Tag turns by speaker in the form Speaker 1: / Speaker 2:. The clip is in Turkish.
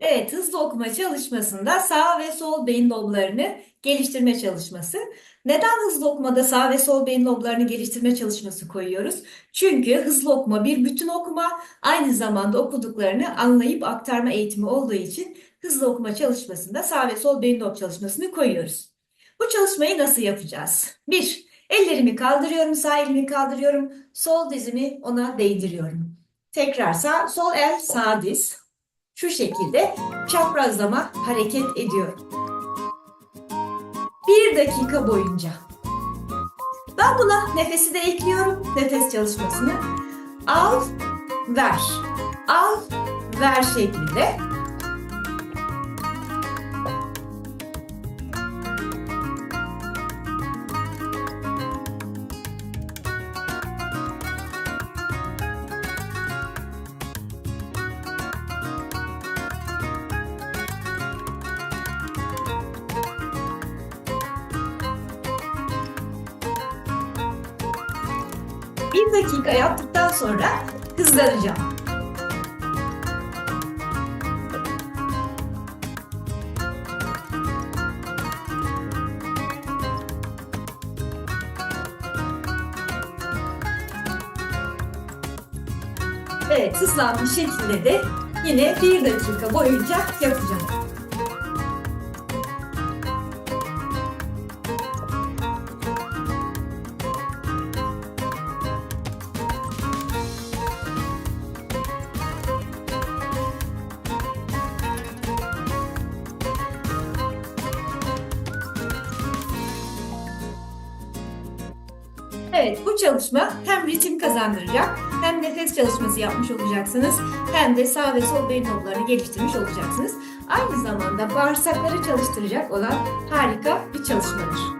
Speaker 1: Evet, hızlı okuma çalışmasında sağ ve sol beyin loblarını geliştirme çalışması. Neden hızlı okumada sağ ve sol beyin loblarını geliştirme çalışması koyuyoruz? Çünkü hızlı okuma bir bütün okuma, aynı zamanda okuduklarını anlayıp aktarma eğitimi olduğu için hızlı okuma çalışmasında sağ ve sol beyin lob çalışmasını koyuyoruz. Bu çalışmayı nasıl yapacağız? 1. Ellerimi kaldırıyorum, sağ elimi kaldırıyorum, sol dizimi ona değdiriyorum. Tekrar sağ, sol el sağ diz. Şu şekilde çaprazlama hareket ediyorum. Bir dakika boyunca. Ben buna nefesi de ekliyorum. Nefes çalışmasını. Al, ver. Al, ver şeklinde. Bir dakika yaptıktan sonra hızlanacağım. Evet, hızlanmış şekilde de yine bir dakika boyunca yapacağım. Evet, bu çalışma hem ritim kazandıracak, hem nefes çalışması yapmış olacaksınız, hem de sağ ve sol beyin loblarını geliştirmiş olacaksınız. Aynı zamanda bağırsakları çalıştıracak olan harika bir çalışmadır.